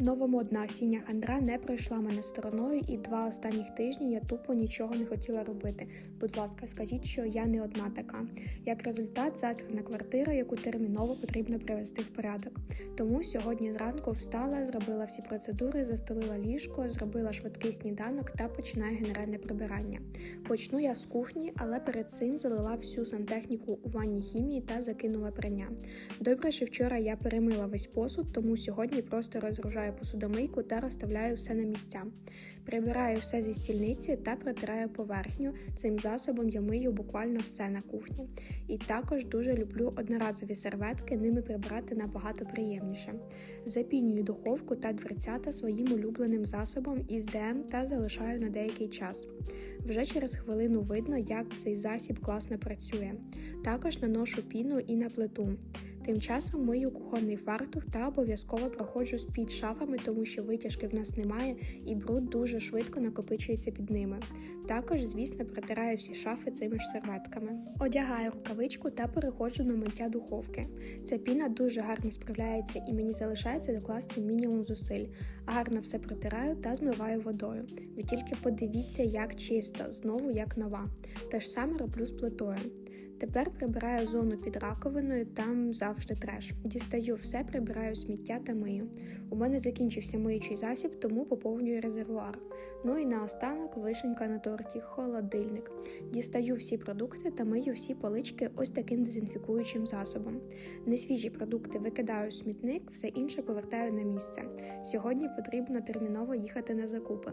Новомодна осіння хандра не пройшла мене стороною, і два останніх тижні я тупо нічого не хотіла робити. Будь ласка, скажіть, що я не одна така. Як результат, засрана квартира, яку терміново потрібно привести в порядок. Тому сьогодні зранку встала, зробила всі процедури, застелила ліжко, зробила швидкий сніданок та починаю генеральне прибирання. Почну я з кухні, але перед цим залила всю сантехніку у ванні хімії та закинула прання. Добре, що вчора я перемила весь посуд, тому сьогодні просто розгружаю посудомийку та розставляю все на місця. Прибираю все зі стільниці та протираю поверхню. Цим засобом я мию буквально все на кухні. І також дуже люблю одноразові серветки, ними прибирати набагато приємніше. Запінюю духовку та дверцята своїм улюбленим засобом із ДМ та залишаю на деякий час. Вже через хвилину видно, як цей засіб класно працює. Також наношу піну і на плиту. Тим часом мию кухонний фартух та обов'язково проходжу з-під шафами, тому що витяжки в нас немає і бруд дуже швидко накопичується під ними. Також, звісно, протираю всі шафи цими ж серветками. Одягаю рукавичку та переходжу на миття духовки. Ця піна дуже гарно справляється і мені залишається докласти мінімум зусиль. Гарно все протираю та змиваю водою. Ви тільки подивіться, як чисто, знову як нова. Те ж саме роблю з плитою. Тепер прибираю зону під раковиною, там завжди треш. Дістаю все, прибираю сміття та мию. У мене закінчився миючий засіб, тому поповнюю резервуар. Ну і наостанок вишенька на торті, холодильник. Дістаю всі продукти та мию всі полички ось таким дезінфікуючим засобом. Несвіжі продукти викидаю у смітник, все інше повертаю на місце. Сьогодні потрібно терміново їхати на закупи.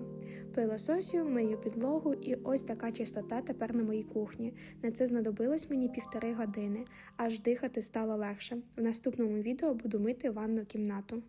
Пилососю, мию підлогу, і ось така чистота тепер на моїй кухні. На це знадобилось мені півтори години, аж дихати стало легше. В наступному відео буду мити ванну кімнату.